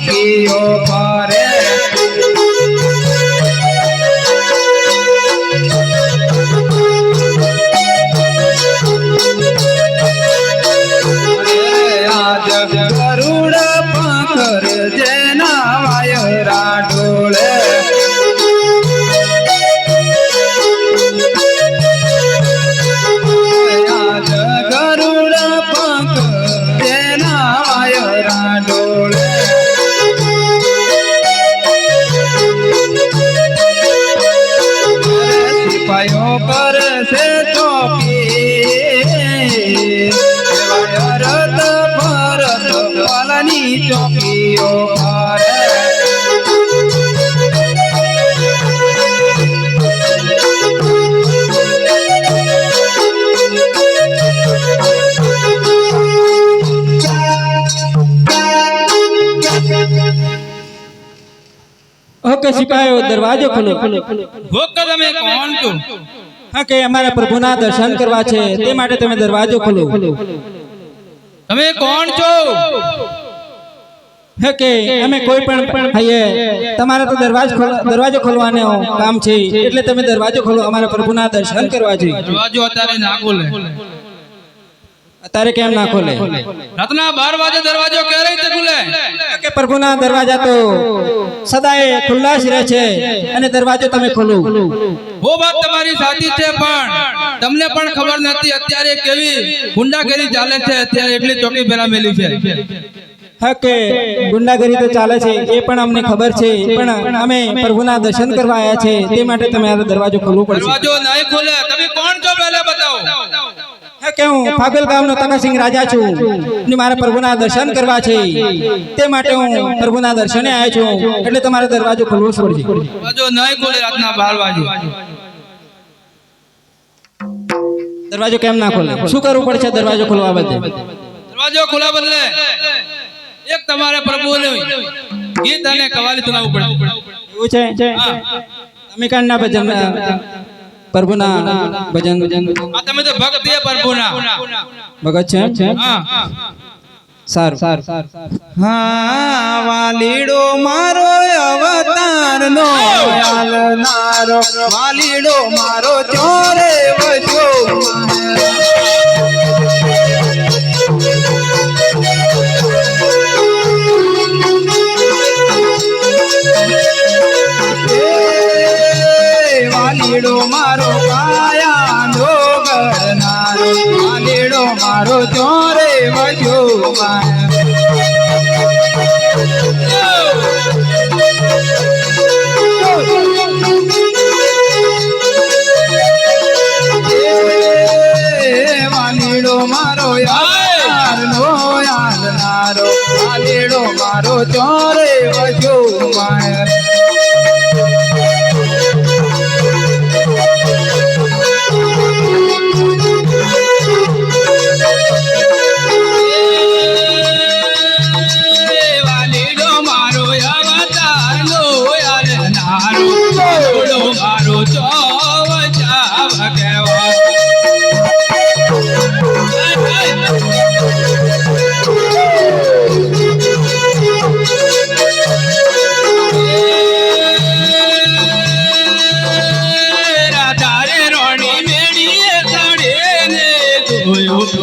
Be your Pare okay સિપાહીઓ દરવાજો ખોલો. ભોગ તમે કોણ છો હા કે અમારા પ્રભુના દર્શન કરવા છે તે માટે તમે દરવાજો ખોલો. તમે કોણ છો? કે અમે કોઈ પણ ભાઈએ તમારા તો દરવાજો દરવાજો ખોલવાનો કામ છે એટલે તમે દરવાજો ખોલો અમારા પ્રભુના દર્શન કરવા છે. દરવાજો અત્યારે ના ખોલે. અત્યારે કેમ ના ખોલે? રાતના 12 વાગે દરવાજો ક્યારે ખુલે? પ્રભુના દરવાજા તો સદાય ખુલ્લા જ રહે છે અને દરવાજો તમે ખોલો. હો વાત તમારી સાચી છે પણ તમને પણ ખબર નથી અત્યારે કેવી ગુંડાગીરી ચાલે છે અત્યારે એટલી ચોકી પેલા મેલી છે. હા કે ગુંડાગીરી તો ચાલે છે એ પણ અમને ખબર છે પણ અમે પ્રભુના દર્શન કરવા આવ્યા છે તે માટે તમે આ દરવાજો ખોલવો પડશે. દરવાજો નહીં ખોલે તમે કોણ છો પહેલા બતાવો. કે હું ફાગલ ગામનો તકાસિંહ રાજા છું ને મારે પ્રભુના દર્શન કરવા છે. તે માટે હું પ્રભુના દર્શને આવ્યો છું. એટલે તમારે દરવાજો ખોલવો પડશે. દરવાજો નહીં ખોલે રાતના બાર વાગે. દરવાજો કેમ ના ખોલે? શું કરવું પડશે દરવાજો ખોલવા બદલે? દરવાજો ખોલવા બદલે એક તમારે પ્રભુ ગીત અને કવાલી સુનાવવું પડે. એવું છે? ભજન પ્રભુના ભજન. તમે તો ભક્ત છે પ્રભુના ભગત છે? સારું. સારું હા વાલીડો મારો અવતાર નો આલનારો વાલીડો મારો ચોરે વજો ચોરે વાલીડો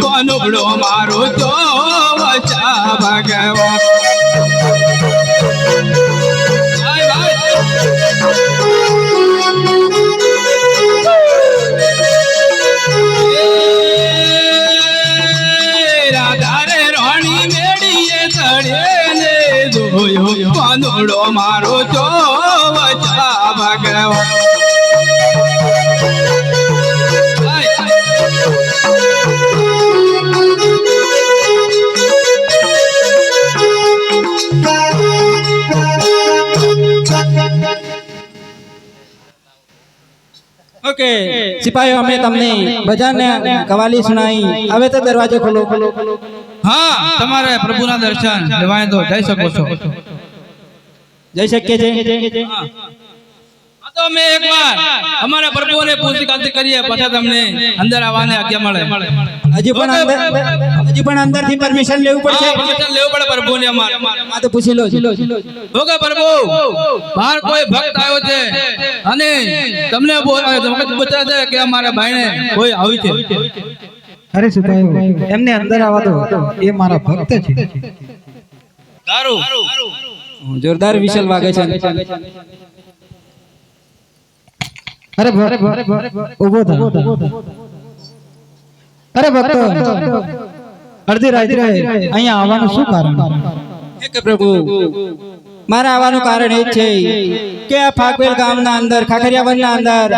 કોનુડો મારો તો વચા ભાઈ. રાધારે રાણી મેળીએ તળે ને જોયો કોનુડો મારો ઓકે સિપાહીઓ અમે તમને ભજન કવાલી સુનાઈ. હવે તો દરવાજો ખોલો. હા તમારે પ્રભુના દર્શન. લેવાય તો જઈ શકો છો. જઈ શકીએ છે તો અમે એકવાર અમારા પ્રભુને પૂછી કાંતિ કરીએ પછી તમને અંદર આવવાને આજ્ઞા મળે. હજી પણ અંદર હજી પણ અંદરથી પરમિશન લેવું પડશે? પરમિશન લેવું પડે પ્રભુને અમારે. આ તો પૂછી લો ઓકે પ્રભુ. બહાર કોઈ ભક્ત આવ્યો છે? અને તમને પૂછે છે કે અમારા ભાઈને કોઈ આવી છે. અરે સુભાઈ એમને અંદર આવવા દો. એ મારા ભક્ત છે. સારું જોરદાર વિશલ વાગે છે. અરે ભરે ઊભો થા અરે ભક્તો અડધી રાત્રે અહીંયા આવવાનું શું કારણ? કે પ્રભુ મારા આવવાનું કારણ એ જ છે કે આ ફાકવેલ ગામના અંદર ખાખરિયા વનના અંદર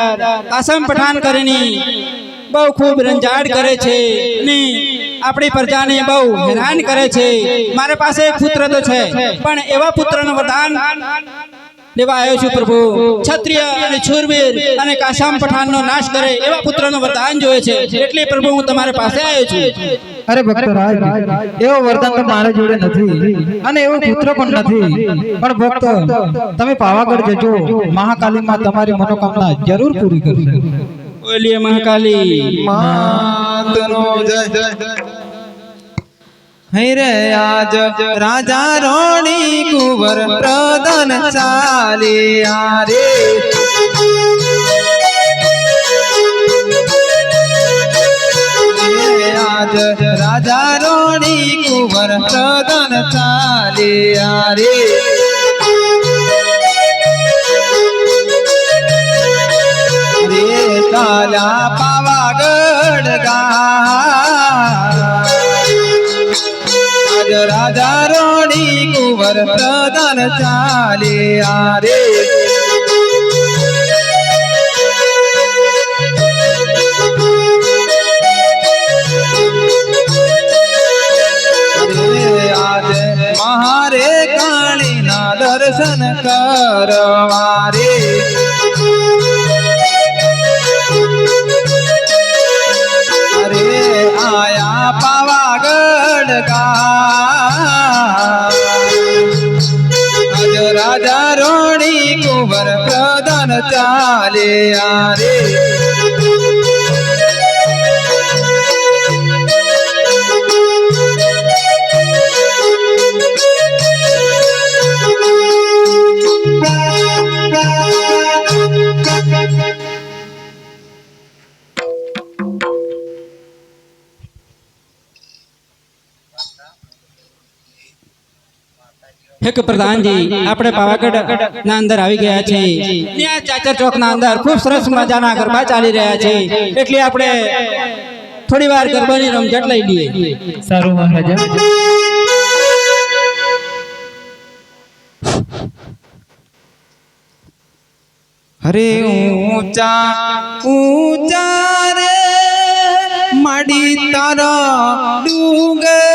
આસામ પઠાન કરીને બહુ ખૂબ રંજાડ કરે છે ને આપણી પ્રજાને બહુ હેરાન કરે છે. મારા પાસે એક પુત્ર તો છે પણ એવા પુત્રનું વરદાન લેવા આવ્યો છું પ્રભુ. ક્ષત્રિય અને છુરવીર અને કાશામ પઠાણનો નાશ કરે એવા પુત્રનું વરદાન જોઈએ છે. એટલે પ્રભુ હું તમારી પાસે આવ્યો છું. અરે ભક્ત રાજ એવો વરદાન તો મારા જોડે નથી અને એવો પુત્ર પણ નથી. પણ ભક્ત તમે પાવાગઢ જજો. મહાકાલીમાં તમારી મનોકામના જરૂર પૂરી કરશે. બોલીએ મહાકાલી. માતનો જય. હૈ રે આજ રાજા રોણી કુંવર પ્રધાન ચાલિયા રે આજ રાજા રોણી કુંવર પ્રધાન ચાલિયા રે રે ચાલ્યા પાવાગઢ ગા આજ રાજા રાણી કુંવર પ્રધાન ચાલે આરે. મહારે કાળી ના દર્શન કરવા પ્રધાન ચાલે હે પ્રધાનજી આપણે પાવાગઢ ના અંદર આવી ગયા છે ત્યાં ચાચર ચોક ના અંદર ખૂબ સરસ મજાના ગરબા ચાલી રહ્યા છે. એટલે આપણે થોડી વાર ગરબાની રમઝટ લઈ લઈએ. સારું મહારાજા. હરે ઊંચા ઊંચા રે માડી તારા ડુંગરા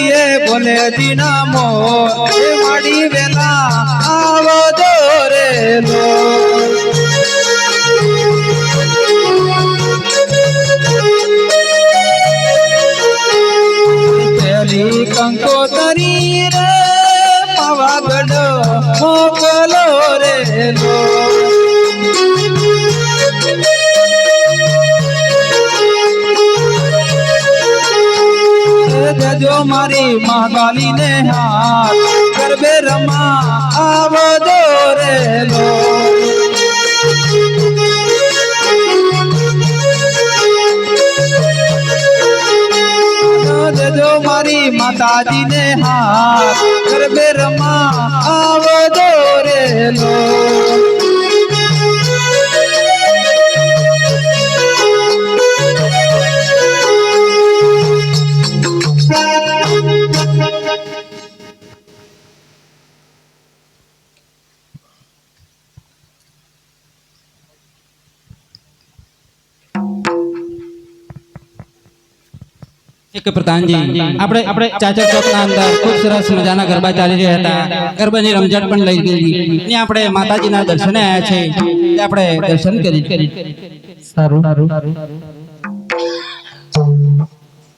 ડુંગરીએ બોલે દિનામો, એ માડી વેલા આવો દોરે લો. પેલી કંકોતરી રે, પાવાગઢ મોકલો રે લો. જજો મારી મહાકાલી ને હાથ. ગરબે રમા, આવો દોરે લો. જજો મારી માતાજી ને હાથ. ગરબે રમા, આવો દોરે એક પ્રધાનજી. આપણે આપણે ચાચર ચોકના અંદર ખૂબ સરસ મજાના ગરબા ચાલી રહ્યા હતા. ગરબાની રમઝટ પણ લઈ ગઈ ને આપણે માતાજીના દર્શને આવ્યા છે. આપણે દર્શન કરી. સારું.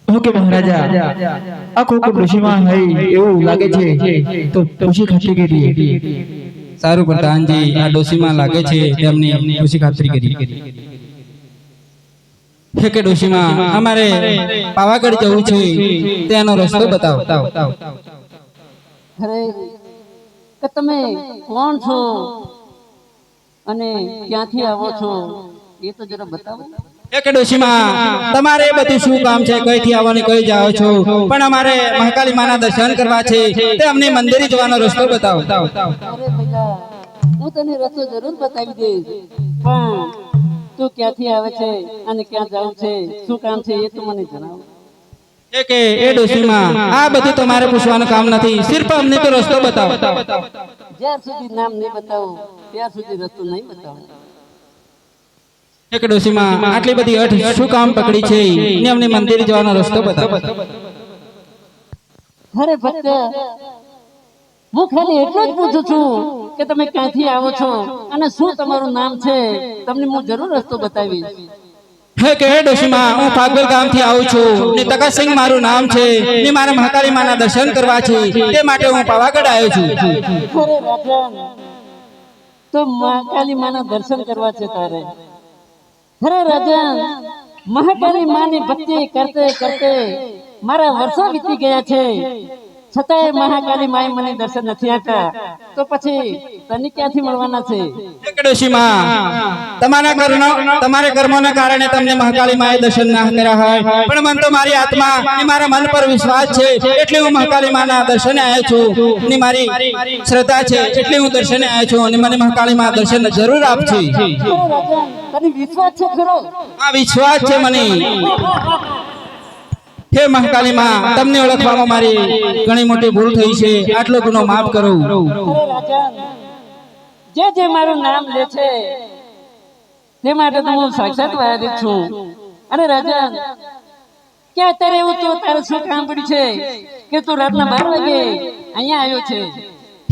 ઓકે મહારાજા આ કોક ઋષિમાં હઈ એવું લાગે છે તો કરી સારું પ્રધાનજી આ ડોસીમાં લાગે છે તેમની ખુશી ખાતરી કરી. હે કે ડોશીમાં અમારે પાવાગઢ જવું છે. તેનો રસ્તો બતાવો. અરે કે તમે કોણ છો? અને ક્યાંથી આવો છો? એ તો જરા બતાવો. તમારે બધું શું કામ છે? કઈથી આવવાની કઈ જાઓ છો? પણ અમારે મહાકાલી માના દર્શન કરવા છે. તે અમને મંદિરે જવાનો રસ્તો બતાવો. હું તને રસ્તો જરૂર બતાવી દઈશ. પણ તું ક્યાંથી આવે છે અને ક્યાં જવું છે? શું કામ છે એ તું મને જણાવ. એ કે એ ડોશીમાં આ બધું તમારે પૂછવાનું કામ નથી. સિર્ફ અમને તો રસ્તો બતાવો. જ્યાર સુધી નામ નહીં બતાવો ત્યાર સુધી રસ્તો નહીં બતાવો. એક ડોશીમાં આટલી બધી અઠ શું કામ પકડી છે? ને અમને મંદિર જવાનો રસ્તો બતાવો. અરે ભક્ત હું ખાલી એટલું જ પૂછું છું કે તમે ક્યાંથી આવો છો અને શું તમારું નામ છે તમને હું જરૂર રસ્તો બતાવીશ. હે કે ડોશીમાં હું ફાગવેલ ગામથી આવું છું. ને મારું નામ છે. ને મારા મહાકાળી માના દર્શન કરવા છે. તે માટે હું પાવાગઢ આવ્યો છું. તો મહાકાલી માના દર્શન કરવા છે તારે. ખરે રાજન મહાકાલી માની ભક્તિ કરતે કરતે મારા વર્ષો વીતી ગયા છે. છતાંય મહાકાલી માએ મને દર્શન નથી આપ્યા તો પછી તને ક્યાંથી મળવાના છે? હે તમારા કર્મો તમારા કર્મોના કારણે તમને મહાકાળી માએ દર્શન ના કર્યા હોય. પણ મન તો મારી આત્મા એ મારા મન પર વિશ્વાસ છે. એટલે હું મહાકાળી માના દર્શને આવ્યો છું. ને મારી શ્રદ્ધા છે. એટલે હું દર્શને આવ્યો છું અને મને મહાકાળી મા દર્શન જરૂર આપજો. તને વિશ્વાસ છે ખરો? આ વિશ્વાસ છે મને. હે મહાકાલી માં તમને ઓળખવામાં મારી ઘણી મોટી ભૂલ થઈ છે. આટલો ગુનો માફ કરો. જે જે મારું નામ લે છે, તે માટે તો હું સાક્ષાત વાયરિત છું. અને રાજન, ક્યાં અત્યારે એવું તો તારું શું કામ પડ્યું છે કે તું રાતના બાર વાગે અહીંયા આવ્યો છે?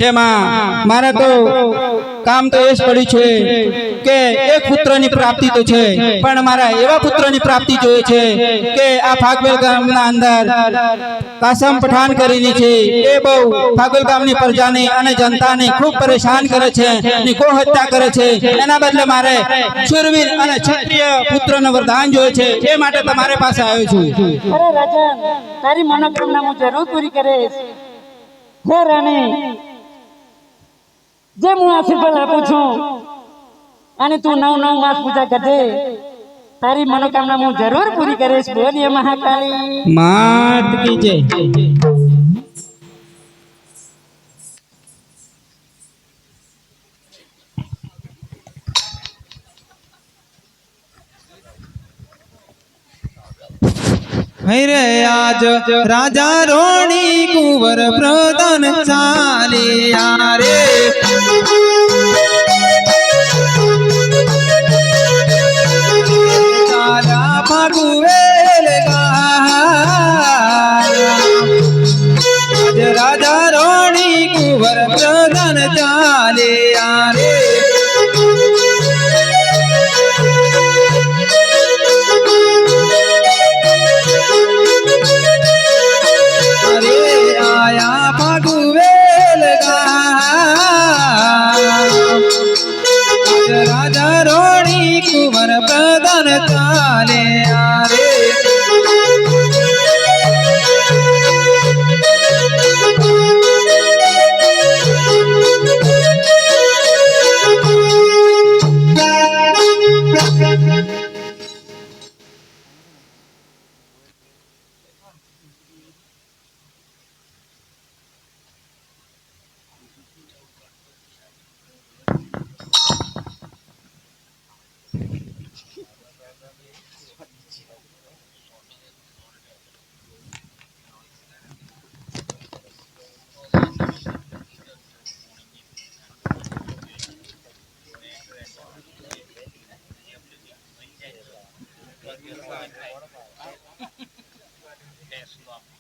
હે માં મારે તો કામ તો એ જ પડ્યું છે કે એક પુત્રની પ્રાપ્તિ તો છે, પણ મારા એવા પુત્રની પ્રાપ્તિ જોઈએ છે કે આ ફાગવેલ ગામના અંદર કાસમ પઠાણ કરીને છે. એ બહુ ફાગવેલ ગામની પ્રજાને અને જનતાને ખૂબ પરેશાન કરે છે ને ગો હત્યા કરે છે. એના બદલે મારે શુરવીર અને ક્ષત્રિય પુત્રનું વરદાન જોઈએ છે. એ માટે તમારે પાસે આવ્યો છું. અરે રાજા, તારી મનોકામના હું જરૂર પૂરી કરીશ. હે રાણી જે હું આશીર્વાદ આપું છું. અને તું નવ નવ માસ પૂજા કરજે. તારી મનોકામના હું જરૂર પૂરી કરીશ. બોલીએ મહાકાળી. માત કી જય હૈ રે આજ રાજા રોણી કુંવર પ્રધાન ચાલિયા ચાલા. આજ રાજા રોણી કુંવર પ્રધાન ચાલિયા રે અરે આયા ફાગુવેલ ગામ. આજ રાજા રોણી કુંવર પ્રધાન ચાલે આરે